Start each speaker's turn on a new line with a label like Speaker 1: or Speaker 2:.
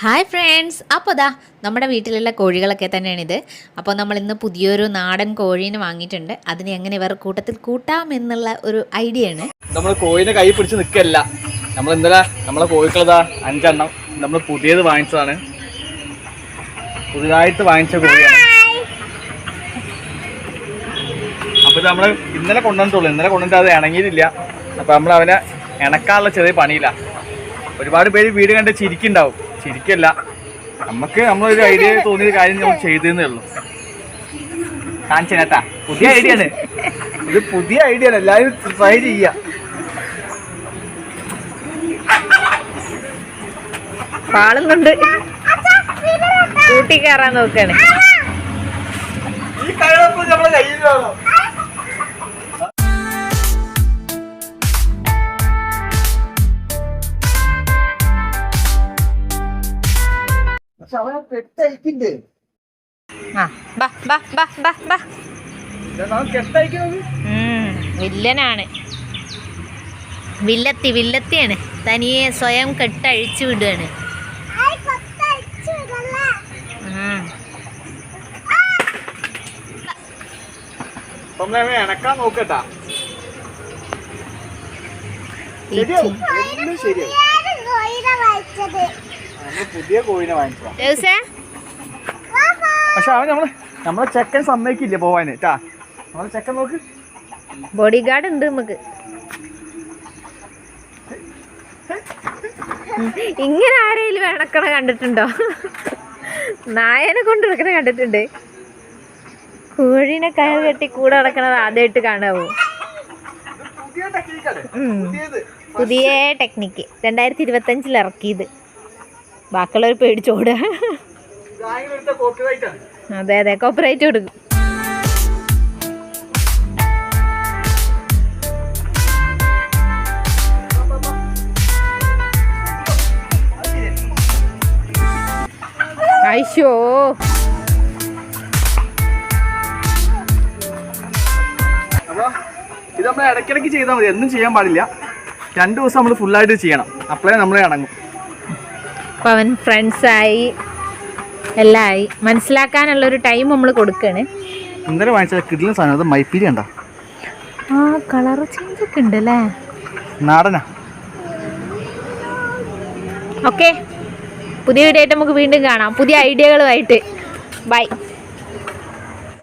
Speaker 1: Hi friends അപ്പോൾ ദാ നമ്മുടെ വീട്ടിലുള്ള കോഴികളൊക്കെ തന്നെയാണിത്. അപ്പോൾ നമ്മൾ ഇന്ന് പുതിയൊരു നാടൻ കോഴീനെ വാങ്ങിയിട്ടുണ്ട്. അതിനെ എങ്ങനെ ഇവർ കൂട്ടത്തിൽ കൂട്ടാം എന്നുള്ള ഒരു ഐഡിയ ആണ്
Speaker 2: നമ്മൾ കോഴിനെ കൈ പിടിച്ച് നിൽക്കല്ല. നമ്മൾ ഇന്നലെ നമ്മളെ കോഴിക്കളതാ അഞ്ചെണ്ണം നമ്മൾ പുതിയത് വാങ്ങിച്ചതാണ്. പുതിയതായിട്ട് വാങ്ങിച്ച കോഴിയാണ്. അപ്പോൾ നമ്മൾ ഇന്നലെ കൊണ്ടുവന്നിട്ടുള്ളൂ. ഇന്നലെ കൊണ്ടുവന്നിട്ട് അത് ഇണങ്ങിയിട്ടില്ല. അപ്പോൾ നമ്മൾ അവനെ ഇണക്കാനുള്ള ചെറിയ പണിയില്ല. ഒരുപാട് പേര് വീട് കണ്ട് ചിരിക്കുണ്ടാവും ചിരിക്കല്ല നമുക്ക് നമ്മളൊരു ഐഡിയ തോന്നിയ കാര്യം നമ്മൾ ചെയ്തേ ഉള്ളൂ. കാണിച്ചാ പുതിയ ഐഡിയ ആണ്. ഇത് പുതിയ ഐഡിയ ആണ് എല്ലാവരും ട്രൈ ചെയ്യാ.
Speaker 1: പാളും കൊണ്ട് കൂട്ടി കയറാൻ നോക്കാണ്.
Speaker 2: ഈ കഴിവൊക്കെ നമ്മളെ കയ്യിൽ പക്ഷെ അവനെ കെട്ടയക്കുണ്ട്
Speaker 1: ആ ബാ ബാ ബാ ബാ ബാ.
Speaker 2: കെട്ടയക്കുന്നത്
Speaker 1: ഉം, വില്ലനാണ്. വില്ലത്തി വില്ലത്തിയാണ്. തനിയെ സ്വയം കെട്ടഴിച്ചു വിടുകയാണ്
Speaker 2: ഇണക്കാൻ നോക്കട്ടാ. ശരിയാവും.
Speaker 1: ചി-
Speaker 2: എല്ലാം ശരിയാവും നമ്മൾ പുതിയ കോഴിനെ വാങ്ങിച്ചതാ. പക്ഷെ അവൻ നമ്മൾ നമ്മളെ ചെക്കൻ സമ്മതിക്കില്ല പോവാന് ട്ടാ. നമ്മളെ ചെക്കൻ നോക്ക്.
Speaker 1: ബോഡി ഗാർഡ് ഉണ്ട് നമുക്ക്. ഇങ്ങനെ ആരെങ്കിലും ഇണക്കണ കണ്ടിട്ടുണ്ടോ? നായനെ കൊണ്ട് നടക്കണ കണ്ടിട്ടുണ്ട്. കോഴിനെ കയർ കെട്ടി കൂടെ നടക്കണത് ആദ്യമായിട്ട് കാണാവൂ.
Speaker 2: പുതിയ ടെക്നിക്കാണ് പുതിയത്.
Speaker 1: പുതിയ ടെക്നിക്ക് രണ്ടായിരത്തി ഇരുപത്തഞ്ചിൽ ഇറക്കിയത്. ബാക്കിയുള്ളവർ പേടിച്ചോടുക അതെ അതെ കോപ്പറേറ്റ് കൊടുക്കും. അയ്യോ.
Speaker 2: ഇത് നമ്മൾ ഇടയ്ക്കിടയ്ക്ക് ചെയ്താൽ മതി. എന്നും ചെയ്യാൻ പാടില്ല. രണ്ട് ദിവസം നമ്മൾ ഫുള്ളായിട്ട് ചെയ്യണം. അപ്പോഴേ നമ്മൾ ഇണങ്ങും
Speaker 1: അപ്പം അവൻ ഫ്രണ്ട്സായി എല്ലാം ആയി. മനസ്സിലാക്കാനുള്ളൊരു ടൈം നമ്മൾ കൊടുക്കുകയാണ്
Speaker 2: ഇന്നലെ വാങ്ങിച്ച കിഡ്ലിൻ സാധനം അത് മൈപ്പീരി ഉണ്ടോ
Speaker 1: ആ കളർ ചേഞ്ച് ഒക്കെ ഉണ്ട് അല്ലേ?
Speaker 2: നാടനാ.
Speaker 1: ഓക്കെ പുതിയ വീഡിയോ ആയിട്ട് നമുക്ക് വീണ്ടും കാണാം. പുതിയ ഐഡിയകളുമായിട്ട് ബൈ